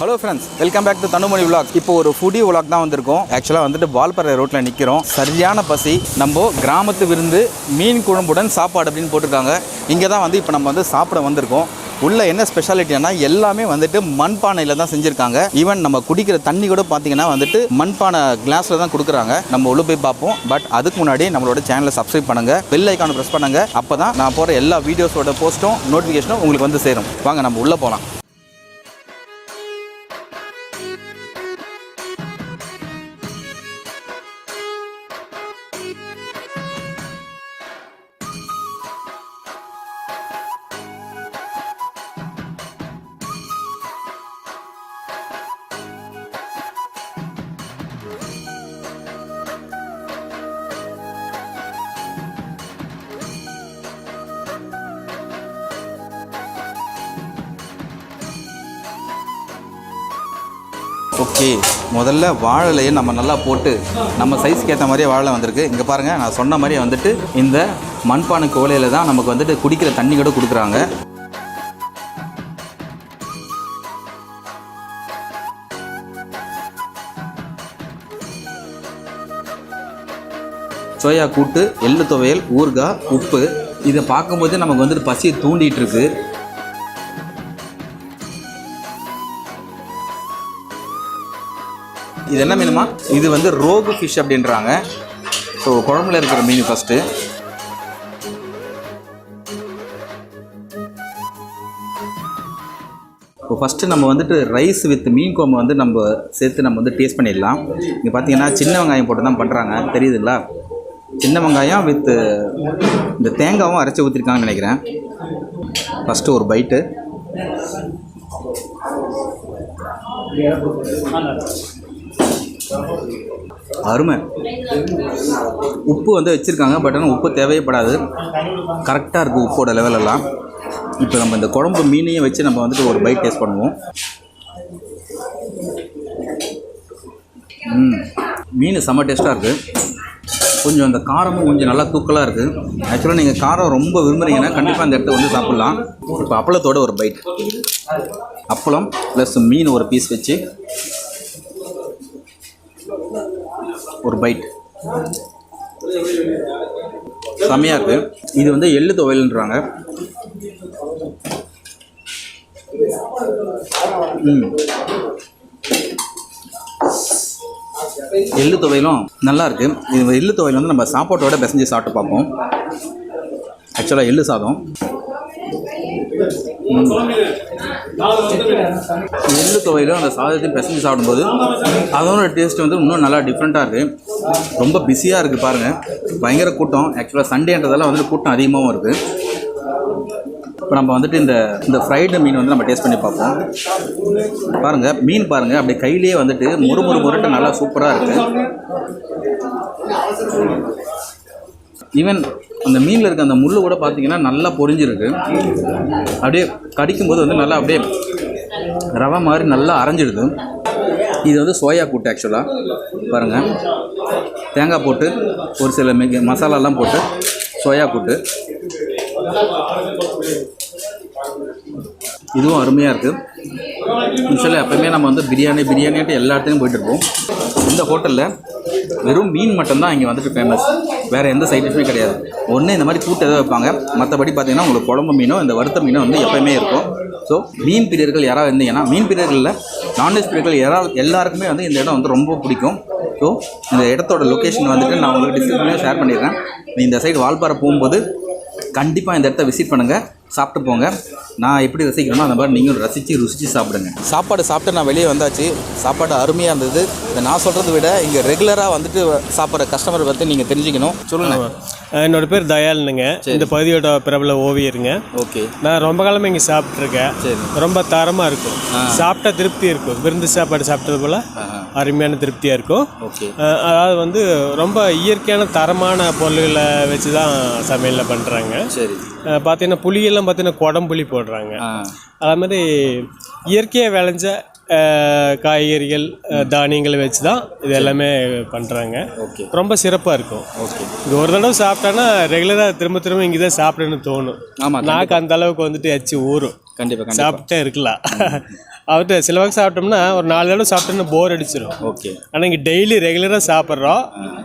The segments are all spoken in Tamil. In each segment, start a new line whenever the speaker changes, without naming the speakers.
Hello friends welcome back to Thanumani vlog இப்போ ஒரு ஃபுடி விளாக் தான் வந்திருக்கோம். ஆக்சுவலாக வந்துட்டு வால்பறை ரோட்டில் நிற்கிறோம் சரியான பசி நம்ம கிராமத்து விருந்து மீன் குழம்புடன் சாப்பாடு அப்படின்னு போட்டிருக்காங்க. இங்கே தான் வந்து இப்போ நம்ம வந்து சாப்பிட வந்திருக்கோம். உள்ள என்ன ஸ்பெஷாலிட்டினா எல்லாமே வந்துட்டு மண்பானையில் தான் செஞ்சுருக்காங்க. ஈவன் நம்ம குடிக்கிற தண்ணி கூட பார்த்தீங்கன்னா வந்துட்டு மண்பானை கிளாஸில் தான் கொடுக்குறாங்க. நம்ம உள்ள போய் பார்ப்போம். பட் அதுக்கு முன்னாடி நம்மளோட சேனலை சப்ஸ்கிரைப் பண்ணுங்க. பெல் ஐக்கானை ப்ரெஸ் பண்ணுங்க. அப்போ தான் நான் போகிற எல்லா வீடியோஸோட போஸ்ட்டும் நோட்டிஃபிகேஷனும் உங்களுக்கு வந்து சேரும். வாங்க நம்ம உள்ளே போகலாம் ஓகே. முதல்ல வாழலையை நம்ம நல்லா போட்டு நம்ம சைஸ்க்கு ஏற்ற மாதிரியே வாழை வந்திருக்கு. இங்கே பாருங்கள் நான் சொன்ன மாதிரியே வந்துட்டு இந்த மண்பானை கோலையில் தான் நமக்கு வந்துட்டு குடிக்கிற தண்ணி கூட கொடுக்குறாங்க. சோயா கூட்டு எள்ளு துவையல் ஊறுகாய் உப்பு இதை பார்க்கும்போதே நமக்கு வந்துட்டு பசியை தூண்டிகிட்டுருக்கு இது என்ன மீனுமா? இது வந்து ரோகு ஃபிஷ் அப்படின்றாங்க. ஸோ குழம்புல இருக்கிற மீன் ஃபஸ்ட்டு இப்போ ஃபஸ்ட்டு நம்ம வந்துட்டு ரைஸ் வித் மீன் குழம்பு வந்து நம்ம சேர்த்து நம்ம வந்து டேஸ்ட் பண்ணிடலாம். இங்கே பார்த்தீங்கன்னா சின்ன வெங்காயம் போட்டு தான் பண்ணுறாங்க தெரியுதுங்களா சின்ன வெங்காயம் வித் இந்த தேங்காவும் அரைச்சி ஊற்றிருக்காங்கன்னு நினைக்கிறேன். ஃபஸ்ட்டு ஒரு பைட்டு அருமை. உப்பு வந்து வச்சுருக்காங்க பட் ஆனால் உப்பு தேவைப்படாது. கரெக்டாக இருக்குது உப்போட லெவலெல்லாம் இப்போ நம்ம இந்த குழம்பு மீனையும் வச்சு நம்ம வந்துட்டு ஒரு பைட் டேஸ்ட் பண்ணுவோம். ம். மீன் செம்ம டேஸ்ட்டாக இருக்குது கொஞ்சம் அந்த காரமும் கொஞ்சம் நல்லா தூக்கலாக இருக்குது ஆக்சுவலாக நீங்கள் காரம் ரொம்ப விரும்புகிறீங்கன்னா கண்டிப்பாக அந்த இடத்த வந்து சாப்பிட்லாம். இப்போ அப்பளத்தோட ஒரு பைட் அப்பளம் ப்ளஸ் மீன் ஒரு பீஸ் வச்சு ஒரு பைட் செம்மையாக இருக்குது இது வந்து எள்ளு துவையல்ன்றாங்க. ம். எள்ளு துவையலும் நல்லாயிருக்கு இது எள்ளு துவையல் வந்து நம்ம சாப்பாட்டோட பிசைஞ்சு சாப்பிட்டு பார்ப்போம். ஆக்சுவலாக எள்ளு சாதம். எள்ளு துவையிலும் அந்த சாதத்தையும் பிசைஞ்சு சாப்பிடும்போது அதோட டேஸ்ட் வந்து இன்னும் நல்லா டிஃப்ரெண்ட்டாக இருக்குது ரொம்ப பிஸியாக இருக்குது பாருங்கள் பயங்கர கூட்டம். ஆக்சுவலாக சண்டேன்றதால வந்து கூட்டம் அதிகமாகவும் இருக்குது இப்போ நம்ம வந்துட்டு இந்த இந்த ஃப்ரைடு மீன் வந்து நம்ம டேஸ்ட் பண்ணி பார்ப்போம். பாருங்கள் மீன் பாருங்கள் அப்படியே கையிலேயே வந்துட்டு முறு முறு முருட்டு நல்லா சூப்பராக இருக்குது ஈவன் அந்த மீனில் இருக்க அந்த முள் கூட பார்த்தீங்கன்னா நல்லா பொரிஞ்சிருக்கு. அப்படியே கடிக்கும்போது வந்து நல்லா அப்படியே ரவை மாதிரி நல்லா அரைஞ்சிடுது. இது வந்து சோயா கூட்டு ஆக்சுவலாக பாருங்கள் தேங்காய் போட்டு ஒரு சில மிக மசாலாலாம் போட்டு சோயா கூட்டு. இதுவும் அருமையாக இருக்குது யூஸ்வலாக எப்போயுமே நம்ம வந்து பிரியாணி பிரியாணிட்டு எல்லா இடத்துலையும் போயிட்டுருப்போம் இந்த ஹோட்டலில் வெறும் மீன் மட்டும்தான் இங்கே வந்துட்டு ஃபேமஸ் வேறு எந்த சைட் டிஷ்ஷுமே கிடையாது. ஒன்று இந்த மாதிரி கூட்டு எதாவது வைப்பாங்க. மற்றபடி பார்த்தீங்கன்னா உங்களுக்கு குழம்பு மீனோ இந்த வறுத்த மீனோ வந்து எப்போயுமே இருக்கும். ஸோ மீன் பிரியர்கள் யாராவது இருந்தீங்கன்னா மீன் பிரியர்களில் நான்வெஜ் பிரியர்கள் யாராவது எல்லாருக்குமே வந்து இந்த இடம் வந்து ரொம்ப பிடிக்கும். ஸோ இந்த இடத்தோட லொக்கேஷன் வந்துட்டு நான் உங்களுக்கு டிஸ்கிரிப்ஷனில் ஷேர் பண்ணிடுறேன். இந்த சைடு வால்பாறை போகும்போது கண்டிப்பாக இந்த இடத்த விசிட் பண்ணுங்கள் சாப்பிட்டு போங்க. நான் எப்படி ரசிக்கிறேனோ அந்த மாதிரி நீங்களும் ரசித்து ருசித்து சாப்பிடுங்க. சாப்பாடு சாப்பிட்டு நான் வெளியே வந்தாச்சு. சாப்பாடு அருமையாக இருந்தது. இதை நான் சொல்கிறத விட இங்கே ரெகுலராக வந்துட்டு சாப்பிட்ற கஸ்டமர் பற்றி நீங்கள் தெரிஞ்சுக்கணும். சொல்லுங்கள்
என்னோட பேர் தயாளுங்க இந்த பகுதியோட பிரபல ஓவியருங்க.
ஓகே.
நான் ரொம்ப காலமாக இங்கே சாப்பிட்ருக்கேன்
சரி.
ரொம்ப தரமாக இருக்கும். சாப்பிட்டா திருப்தி இருக்கும். விருந்து சாப்பாடு சாப்பிட்டது போல் அருமையான திருப்தியாக இருக்கும்.
ஓகே.
அதாவது வந்து ரொம்ப இயற்கையான தரமான பொருள்களை வச்சு தான் சமையலில் பண்ணுறாங்க
சரி.
பார்த்தீங்கன்னா புளியெல்லாம் பார்த்தீங்கன்னா குடம்புளி போடுறாங்க. அதே மாதிரி இயற்கையாக விளைஞ்ச காய்கறிகள் தானியங்களை வச்சு தான் இது எல்லாமே பண்ணுறாங்க
ஓகே.
ரொம்ப சிறப்பாக இருக்கும்.
ஓகே.
இது ஒரு தடவை சாப்பிட்டானா ரெகுலராக திரும்ப திரும்ப இங்கே தான் சாப்பிடணும்னு தோணும்.
ஆமாம்
நாக்கு அந்த அளவுக்கு வந்துட்டு எச்சு ஊறும்.
கண்டிப்பாக
சாப்பிட்டே இருக்கலாம். அவர்கிட்ட சில வகை சாப்பிட்டோம்னா ஒரு நாலு தடவை சாப்பிட்டோம்னா போர் அடிச்சிடும்
ஓகே.
ஆனால் இங்கே டெய்லி ரெகுலராக சாப்பிட்றோம்.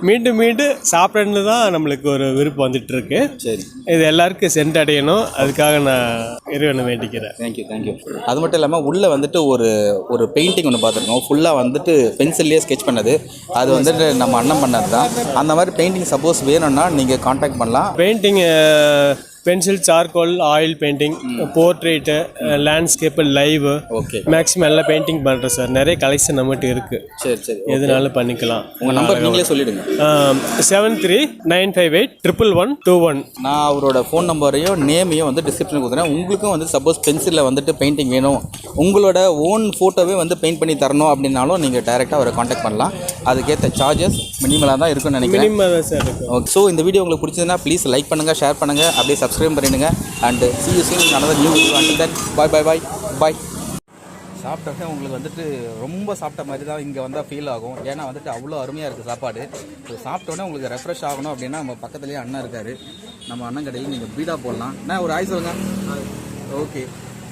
மீண்டும் மீண்டும் சாப்பிட்றது தான் நம்மளுக்கு ஒரு விருப்பம் வந்துட்டு இருக்கு
சரி.
இது எல்லாருக்கும் சென்றடையணும் அதுக்காக நான் இறைவனை வேண்டிக்கிறேன்.
தேங்க்யூ தேங்க்யூ அது மட்டும் இல்லாமல் உள்ளே வந்துட்டு ஒரு ஒரு பெயிண்டிங் ஒன்று பார்த்துருக்கோம். ஃபுல்லாக வந்துட்டு பென்சில்லையே ஸ்கெச் பண்ணது. அது வந்துட்டு நம்ம அண்ணன் பண்ணது தான் அந்த மாதிரி பெயிண்டிங் சப்போஸ் வேணும்னா நீங்கள் காண்டாக்ட் பண்ணலாம்.
Painting pencil charcoal oil painting portrait landscape live
okay
maximum எல்லாம் பெயிண்டிங் பண்ணுறேன் சார் நிறைய கலெக்ஷன் நம்மகிட்ட இருக்குது
சரி சரி.
எதுனாலும் பண்ணிக்கலாம்.
உங்கள் நம்பர் நீங்களே சொல்லிவிடுங்க
seven three nine five eight triple one two one
நான் அவரோட ஃபோன் நம்பரையும் நேமையும் வந்து டிஸ்கிரிப்ஷனில் கொடுக்குறேன் உங்களுக்கும் வந்து சப்போஸ் பென்சிலில் வந்துட்டு பெயிண்டிங் வேணும். உங்களோட ஓன் ஃபோட்டோவே வந்து பெயிண்ட் பண்ணி தரணும் அப்படின்னாலும் நீங்கள் டைரெக்டாக அவரை காண்டாக்ட் பண்ணலாம். அதுக்கேற்ற சார்ஜஸ் மினிமலாக தான் இருக்குன்னு நினைக்கிறேன்.
சார் இருக்கும்
ஓகே ஸோ இந்த வீடியோ உங்களுக்கு பிடிச்சதுன்னா ப்ளீஸ் லைக் பண்ணுங்கள் ஷேர் பண்ணுங்கள் அப்படியே சப்ஸ்கிரைப் பண்ணிடுங்க. And see you soon another new video and then bye bye bye bye சாப்பிட்டோன்னே உங்களுக்கு வந்துட்டு ரொம்ப சாப்பிட்ட மாதிரி தான் இங்கே வந்தால் ஃபீல் ஆகும். ஏன்னா வந்துட்டு அவ்வளோ அருமையாக இருக்குது சாப்பாடு. ஸோ சாப்பிட்டோன்னே உங்களுக்கு ரெஃப்ரெஷ் ஆகணும் அப்படின்னா நம்ம பக்கத்துலேயே அண்ணன் இருக்கார். நம்ம அண்ணன் கடையில் நீங்கள் பீடா போடலாம். என்ன ஒரு ஆய் சொல்லுங்க. ஓகே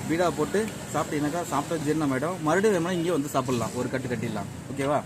பீடா போட்டு சாப்பிட்டீங்கன்னாக்கா சாப்பிட்ட ஜீரணம் ஆகிடும் மறுபடியும் வேணும்னா இங்கேயே வந்து சாப்பிட்லாம். ஒரு கட்டு கட்டிடலாம். ஓகேவா